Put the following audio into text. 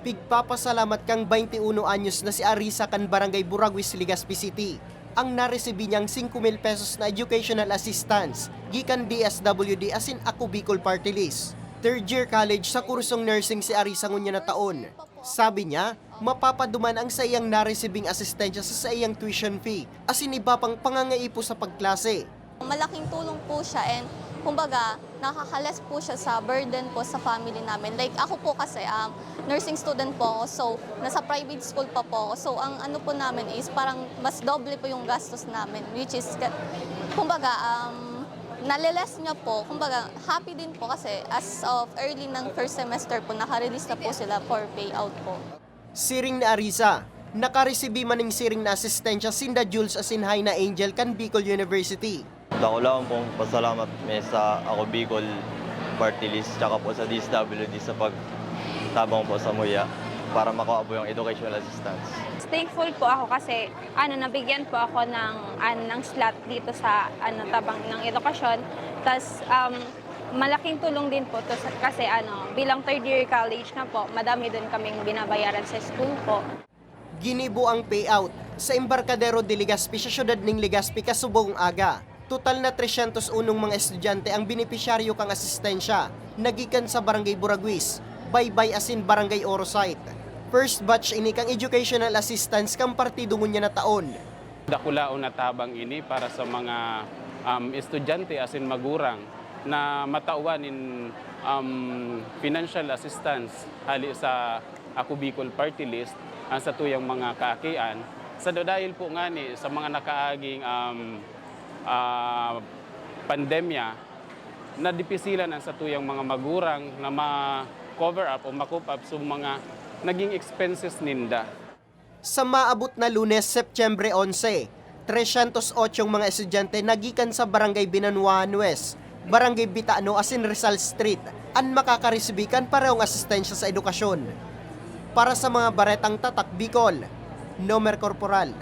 Pigpapasalamat kang 21 anyos na si Arisa kan Barangay Buraguis, Legazpi City. Ang naresibi niyang 5,000 pesos na educational assistance gikan DSWD asin Ako Bicol Party List. Third year college sa kursong nursing si Arisa ngunya na taon. Sabi niya, mapapaduman ang sa iyang naresibing asistensya sa sa iyang tuition fee asin iba pang pangangaipo sa pagklase. Malaking tulong po siya and kumbaga nakakalas po siya sa burden po sa family namin. Like ako po kasi um, nursing student po ako so nasa private school pa po ako. So ang ano po namin is parang mas doble po yung gastos namin which is kumbaga um, naliles niya po. Kumbaga happy din po kasi as of early ng first semester po nakarelease na po sila for payout po. Siring na Arisa, nakaresibi maning siring na asistensya sinda Jules Asinhay na Angel kan Bicol University. Dako lang pong pasalamat may sa ako Bicol Party List tsaka po sa DSWD sa pagtabang po sa MUYA para makuha po yung educational assistance. Thankful po ako kasi ano nabigyan po ako ng ano ng slot dito sa ano tabang ng edukasyon. Tapos um, malaking tulong din po to kasi ano bilang third year college na po, madami din kaming binabayaran sa school po. Ginibo ang payout sa Embarcadero de Legazpi sa syudad ning Legazpi kasubong aga. Total na 301 mga estudyante ang benepisyaryo kang asistensya nagikan sa Barangay Buraguis, Baybay asin Barangay Orosite. First batch ini kang educational assistance kang partido ngunya na taon. Dakulaon na tabang ini para sa mga um, estudyante as in magurang na matauhan in um, financial assistance hali sa Ako Bicol Party List ang sa tuyang mga kaakian. Sa dahil po nga ni sa mga nakaaging um, ah, pandemya na dipisilan ang sa tuyang mga magurang na ma-cover up o makup up sa mga naging expenses ninda. Sa maabot na lunes, September 11, 308 mga estudyante nagikan sa Barangay Binanuan West, Barangay Bitano asin Rizal Street, ang makakaresbikan parehong asistensya sa edukasyon. Para sa mga baretang tatak Bicol, Nomer Corporal,